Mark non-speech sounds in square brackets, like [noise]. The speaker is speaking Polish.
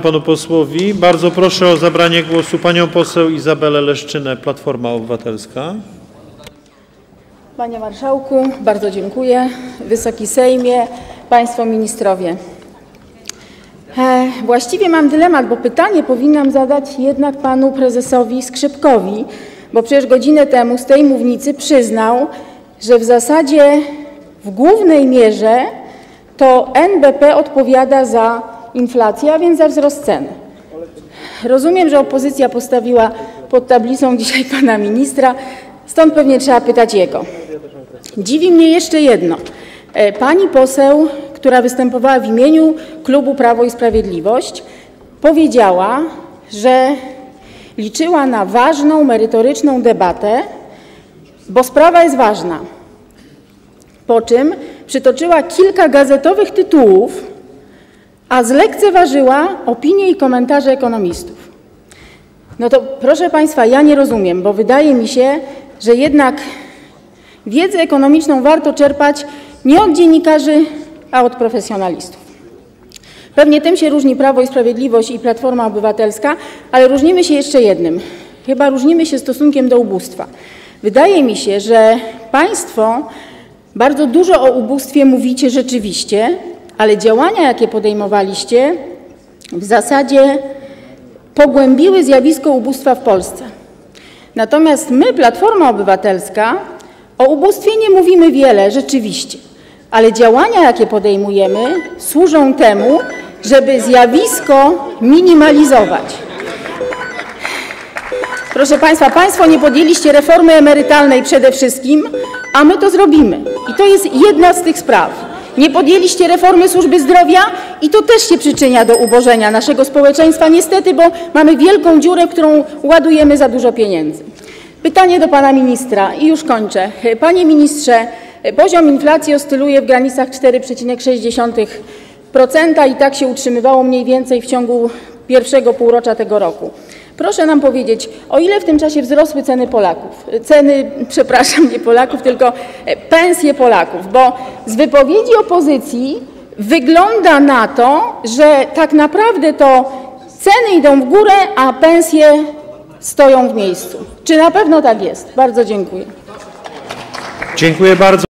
panu posłowi. Bardzo proszę o zabranie głosu panią poseł Izabelę Leszczynę, Platforma Obywatelska. Panie Marszałku, bardzo dziękuję. Wysoki Sejmie, Państwo Ministrowie. E, właściwie mam dylemat, bo pytanie powinnam zadać jednak Panu Prezesowi Skrzypkowi, bo przecież godzinę temu z tej mównicy przyznał, że w zasadzie w głównej mierze to NBP odpowiada za inflację, a więc za wzrost cen. Rozumiem, że opozycja postawiła pod tablicą dzisiaj [laughs] pana ministra, stąd pewnie trzeba pytać jego. Dziwi mnie jeszcze jedno. E, pani poseł, która występowała w imieniu klubu Prawo i Sprawiedliwość, powiedziała, że liczyła na ważną, merytoryczną debatę, bo sprawa jest ważna. Po czym przytoczyła kilka gazetowych tytułów, a zlekceważyła opinie i komentarze ekonomistów. No to proszę Państwa, ja nie rozumiem, bo wydaje mi się, że jednak wiedzę ekonomiczną warto czerpać nie od dziennikarzy, a od profesjonalistów. Pewnie tym się różni Prawo i Sprawiedliwość i Platforma Obywatelska, ale różnimy się jeszcze jednym. Chyba różnimy się stosunkiem do ubóstwa. Wydaje mi się, że Państwo bardzo dużo o ubóstwie mówicie rzeczywiście, ale działania, jakie podejmowaliście, w zasadzie pogłębiły zjawisko ubóstwa w Polsce. Natomiast my, Platforma Obywatelska, o ubóstwie nie mówimy wiele, rzeczywiście, ale działania, jakie podejmujemy, służą temu, żeby zjawisko minimalizować. Proszę Państwa, Państwo nie podjęliście reformy emerytalnej przede wszystkim, a my to zrobimy. I to jest jedna z tych spraw. Nie podjęliście reformy służby zdrowia i to też się przyczynia do ubożenia naszego społeczeństwa, niestety, bo mamy wielką dziurę, którą ładujemy za dużo pieniędzy. Pytanie do pana ministra i już kończę. Panie ministrze, poziom inflacji oscyluje w granicach 4,6% i tak się utrzymywało mniej więcej w ciągu pierwszego półrocza tego roku. Proszę nam powiedzieć, o ile w tym czasie wzrosły ceny Polaków, ceny, [laughs] przepraszam, nie Polaków, tylko e, pensje Polaków, bo z wypowiedzi opozycji wygląda na to, że tak naprawdę to ceny idą w górę, a pensje stoją w miejscu. Czy na pewno tak jest? Bardzo dziękuję. Dziękuję bardzo.